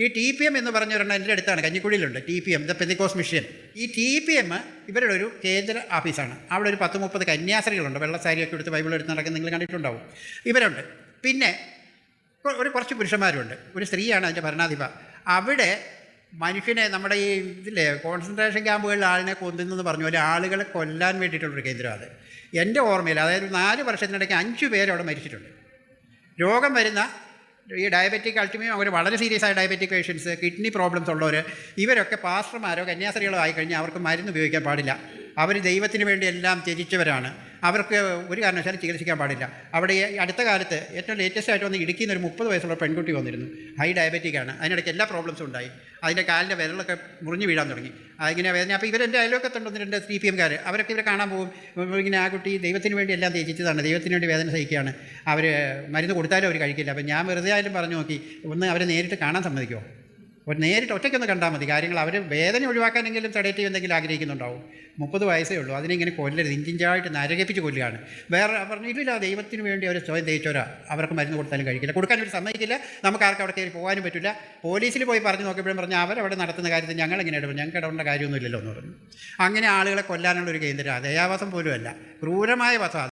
ഈ T P M എന്ന് പറഞ്ഞൊരെണ്ണം എന്റെ അടുത്താണ് കഞ്ഞിക്കുഴിയിലുണ്ട് T P M the Pentecost mission ഈ ടി പി എം ഇവരുടെ ഒരു കേന്ദ്ര ഓഫീസാണ്. അവിടെ ഒരു പത്ത് മുപ്പത് കന്യാസ്ത്രീകളുണ്ട് വെള്ളസാരിയൊക്കെ എടുത്ത് ബൈബിൾ എടുത്ത് നടക്കുന്ന നിങ്ങൾ കണ്ടിട്ടുണ്ടാവും. ഇവരുണ്ട്. പിന്നെ ഒരു കുറച്ച് പുരുഷന്മാരുണ്ട്. ഒരു സ്ത്രീയാണ് അതിന്റെ ഭരണാധിപ. അവിടെ മനുഷ്യനെ നമ്മുടെ ഈ ഇതില്ലേ കോൺസെൻട്രേഷൻ ക്യാമ്പുകളിൽ ആളിനെ കൊന്നുന്നെന്ന് പറഞ്ഞു. പോലെ ആളുകളെ കൊല്ലാൻ വേണ്ടിയിട്ടുള്ളൊരു കേന്ദ്രം അത്. എന്റെ ഓർമ്മയിൽ അതായത് നാല് വർഷത്തിനിടയ്ക്ക് അഞ്ച് പേരവിടെ മരിച്ചിട്ടുണ്ട്. രോഗം വരുന്ന ഈ ഡയബറ്റിക് അൾട്ടിമേറ്റ് അവർ വളരെ സീരിയസ് ആയ ഡയബറ്റിക് പേഷ്യൻസ് കിഡ്നി പ്രോബ്ലംസ് ഉള്ളവർ ഇവരൊക്കെ പാസ്റ്റർമാരോ കന്യാസ്ത്രീകളോ ആയിക്കഴിഞ്ഞാൽ അവർക്ക് മരുന്ന് ഉപയോഗിക്കാൻ പാടില്ല. അവർ ദൈവത്തിന് വേണ്ടി എല്ലാം ത്യജിച്ചവരാണ്. അവർക്ക് ഒരു കാരണവശാലും ചികിത്സിക്കാൻ പാടില്ല. അവിടെ അടുത്ത കാലത്ത് ഏറ്റവും ലേറ്റസ്റ്റ് ആയിട്ട് വന്ന് ഇടുക്കിയിൽ നിന്ന് ഒരു മുപ്പത് വയസ്സുള്ള പെൺകുട്ടി വന്നിരുന്നു. ഹൈ ഡയബറ്റിക് ആണ്. അതിനിടയ്ക്ക് എല്ലാ പ്രോബ്ലംസും ഉണ്ടായി. അതിന്റെ കാലിന്റെ വിരലൊക്കെ മുറിഞ്ഞു വീഴാൻ തുടങ്ങി. അതിങ്ങനെ വേദന. അപ്പോൾ ഇവരെന്റെ അയലൊക്കെ ഒന്ന് രണ്ട് സി പി എംകാർ അവരൊക്കെ ഇവരെ കാണാൻ പോകും. ഇങ്ങനെ ആ കുട്ടി ദൈവത്തിന് വേണ്ടി എല്ലാം ത്യജിച്ചതാണ്. ദൈവത്തിന് വേണ്ടി വേദന സഹിക്കുകയാണ്. അവർ മരുന്ന് കൊടുത്താലും അവർ കഴിക്കില്ല. അപ്പോൾ ഞാൻ വെറുതെ ആയാലും പറഞ്ഞു നോക്കി. ഒന്ന് അവരെ നേരിട്ട് കാണാൻ സമ്മതിക്കുമോ ഒരു നേരിട്ട് ഒറ്റയ്ക്കൊന്ന് കണ്ടാൽ മതി. കാര്യങ്ങൾ അവർ വേദന ഒഴിവാക്കാനെങ്കിലും സെഡേറ്റീവ് എന്തെങ്കിലും ആഗ്രഹിക്കുന്നുണ്ടാവും. മുപ്പത് വയസ്സേ ഉള്ളൂ. അതിനിങ്ങനെ കൊല്ലരുത്. ഇഞ്ചിഞ്ചായിട്ട് നരകിപ്പിച്ച് കൊല്ലുകയാണ്. വേറെ പറഞ്ഞു ഇല്ല ദൈവത്തിന് വേണ്ടി അവർ സ്വയം തേച്ചോരാ അവർക്ക് മരുന്ന് കൊടുത്താലും കഴിക്കില്ല. കൊടുക്കാൻ ഒരു സമ്മതിക്കില്ല. നമുക്ക് ആർക്കും അവിടെ കയറി പോകാനും പറ്റില്ല. പോലീസിൽ പോയി പറഞ്ഞു നോക്കിയപ്പോഴും പറഞ്ഞു അവരവിടെ നടത്തുന്ന കാര്യത്തിൽ ഞങ്ങൾ എങ്ങനെ ഇടപെടും? ഞങ്ങൾക്ക് ഇടപെടേണ്ട കാര്യമൊന്നുമില്ലല്ലോ എന്ന് പറഞ്ഞു. അങ്ങനെ ആളുകളെ കൊല്ലാനുള്ള ഒരു കേന്ദ്രം ദയാവാസം പോലുമല്ല. ക്രൂരമായ വധം